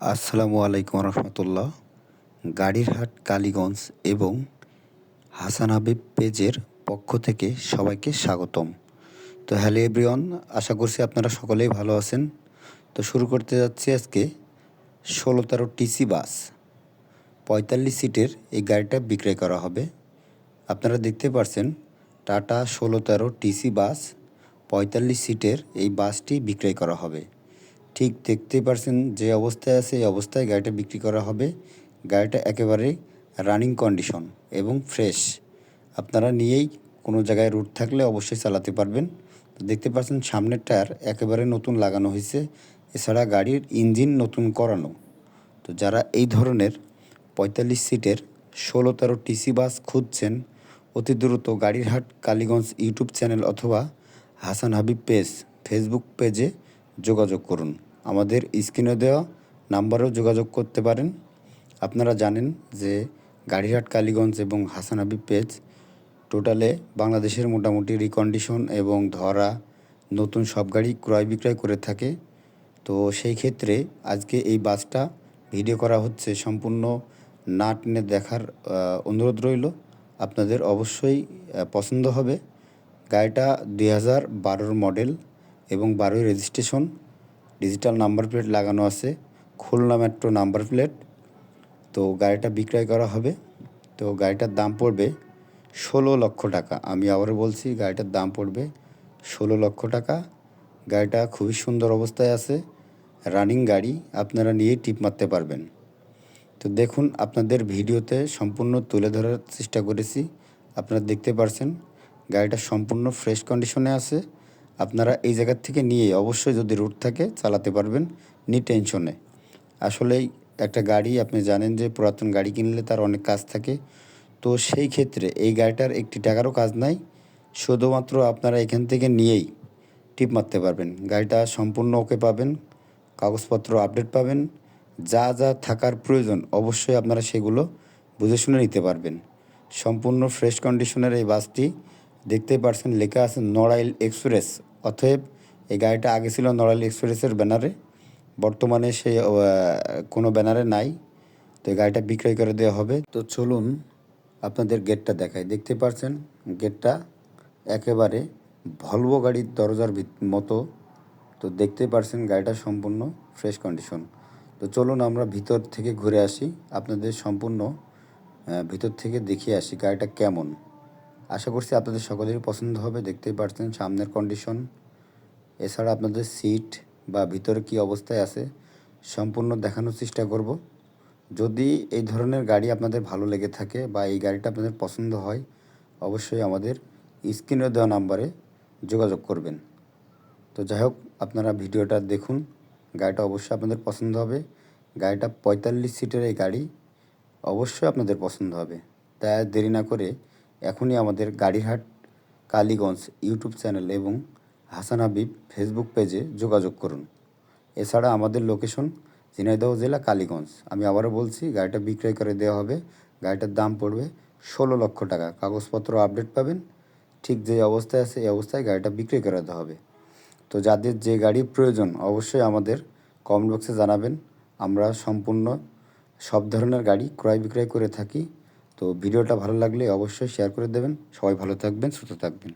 আসসালামু আলাইকুম রহমতুল্লাহ। গাড়ির হাট কালীগঞ্জ এবং হাসান হাবিব পেজের পক্ষ থেকে সবাইকে স্বাগতম। তো হ্যালো এভরিওয়ান, আশা করছি আপনারা সকলেই ভালো আছেন। তো শুরু করতে যাচ্ছি আজকে ষোলো তেরো টিসি বাস, পঁয়তাল্লিশ সিটের এই গাড়িটা বিক্রয় করা হবে। আপনারা দেখতে পারছেন, টাটা ষোলো তেরো টিসি বাস, পঁয়তাল্লিশ সিটের এই বাসটি বিক্রয় করা হবে। ঠিক দেখতেই পারছেন যে অবস্থায় আছে, এই অবস্থায় গাড়িটা বিক্রি করা হবে। গাড়িটা একেবারে রানিং কন্ডিশন এবং ফ্রেশ আপনারা নিয়েই কোনো জায়গায় রুট থাকলে অবশ্যই চালাতে পারবেন। তো দেখতে পাচ্ছেন সামনের টায়ার একেবারে নতুন লাগানো হয়েছে। এছাড়া গাড়ির ইঞ্জিন নতুন করানো। তো যারা এই ধরনের পঁয়তাল্লিশ সিটের ষোলো তেরো টিসি বাস খুঁজছেন, অতি দ্রুত গাড়িরহাট কালীগঞ্জ ইউটিউব চ্যানেল অথবা হাসান হাবিব পেজ ফেসবুক পেজে যোগাযোগ করুন। আমাদের স্ক্রিনে দেওয়া নাম্বারেও যোগাযোগ করতে পারেন। আপনারা জানেন যে গাড়িহাট, কালীগঞ্জ এবং হাসান হাবিব পেজ টোটালে বাংলাদেশের মোটামুটি রিকন্ডিশন এবং ধরা নতুন সব গাড়ি ক্রয় বিক্রয় করে থাকে। তো সেই ক্ষেত্রে আজকে এই বাসটা ভিডিও করা হচ্ছে সম্পূর্ণ না টেনে দেখার অনুরোধ রইল। আপনাদের অবশ্যই পছন্দ হবে। গাড়িটা দুই হাজার বারোর মডেল এবং বারোই রেজিস্ট্রেশন ডিজিটাল নাম্বার প্লেট লাগানো আছে, খুলনা মেট্রো নাম্বার প্লেট। তো গাড়িটা বিক্রয় করা হবে। তো গাড়িটার দাম পড়বে ষোলো লক্ষ টাকা। আমি আবারও বলছি, গাড়িটার দাম পড়বে ষোলো লক্ষ টাকা। গাড়িটা খুবই সুন্দর অবস্থায় আছে। রানিং গাড়ি, আপনারা নিয়ে টিপ মারতে পারবেন। তো দেখুন, আপনাদের ভিডিওতে সম্পূর্ণ তুলে ধরার চেষ্টা করেছি। আপনারা দেখতে পারছেন, গাড়িটা সম্পূর্ণ ফ্রেশ কন্ডিশনে আছে। আপনারা এই জায়গার থেকে নিয়ে অবশ্যই যদি রুট থাকে চালাতে পারবেন নি টেনশনে আসলেই একটা গাড়ি, আপনি জানেন যে পুরাতন গাড়ি কিনলে তার অনেক কাজ থাকে। তো সেই ক্ষেত্রে এই গাড়িটার একটি টাকারও কাজ নাই। শুধুমাত্র আপনারা এখান থেকে নিয়েই টিপ মারতে পারবেন। গাড়িটা সম্পূর্ণ ওকে পাবেন, কাগজপত্র আপডেট পাবেন, যা যা থাকার প্রয়োজন অবশ্যই আপনারা সেগুলো বুঝে শুনে নিতে পারবেন। সম্পূর্ণ ফ্রেশ কন্ডিশনের এই বাসটি দেখতেই পারছেন, লেখা আছে নড়াইল এক্সপ্রেস। অতএব এই গাড়িটা আগে ছিল নড়াইল এক্সপ্রেসের ব্যানারে। বর্তমানে সে কোনো ব্যানারে নাই। তো এই গাড়িটা বিক্রয় করে দেওয়া হবে। তো চলুন আপনাদের গেটটা দেখাই। দেখতে পাচ্ছেন, গেটটা একেবারে ভলভো গাড়ির দরজার মতো। তো দেখতে পারছেন গাড়িটা সম্পূর্ণ ফ্রেশ কন্ডিশন। তো চলুন আমরা ভিতর থেকে ঘুরে আসি। আপনাদের সম্পূর্ণ ভিতর থেকে দেখিয়ে আসি গাড়িটা কেমন। আশা করছি আপনাদের সকলেরই পছন্দ হবে, দেখতেই পাচ্ছেন সামনের কন্ডিশন এছাড়া আপনাদের সিট বা ভিতরে কি অবস্থায় আছে, সম্পূর্ণ দেখানোর চেষ্টা করব। যদি এই ধরনের গাড়ি আপনাদের ভালো লেগে থাকে বা এই গাড়িটা আপনাদের পছন্দ হয়, অবশ্যই আমাদের স্ক্রিনে দেওয়া নাম্বারে যোগাযোগ করবেন। তো যাই হোক, আপনারা ভিডিওটা দেখুন, গাড়িটা অবশ্যই আপনাদের পছন্দ হবে। গাড়িটা পঁয়তাল্লিশ সিটের এই গাড়ি অবশ্যই আপনাদের পছন্দ হবে। তাই দেরি না করে এখনই আমাদের গাড়িহাট কালীগঞ্জ ইউটিউব চ্যানেল এবং হাসান হাবিব ফেসবুক পেজে যোগাযোগ করুন। এছাড়া আমাদের লোকেশন ঝিনাইদহ জেলা, কালীগঞ্জ। আমি আবারও বলছি, গাড়িটা বিক্রয় করে দেওয়া হবে। গাড়িটার দাম পড়বে ষোলো লক্ষ টাকা। কাগজপত্র আপডেট পাবেন। ঠিক যে অবস্থায় আছে, এই অবস্থায় গাড়িটা বিক্রয় করে দেওয়া হবে। তো যাদের যে গাড়ি প্রয়োজন, অবশ্যই আমাদের কমেন্ট বক্সে জানাবেন। আমরা সম্পূর্ণ সব ধরনের গাড়ি ক্রয় বিক্রয় করে থাকি। তো ভিডিওটা ভালো লাগলে অবশ্যই শেয়ার করে দেবেন। সবাই ভালো থাকবেন সুস্থ থাকবেন।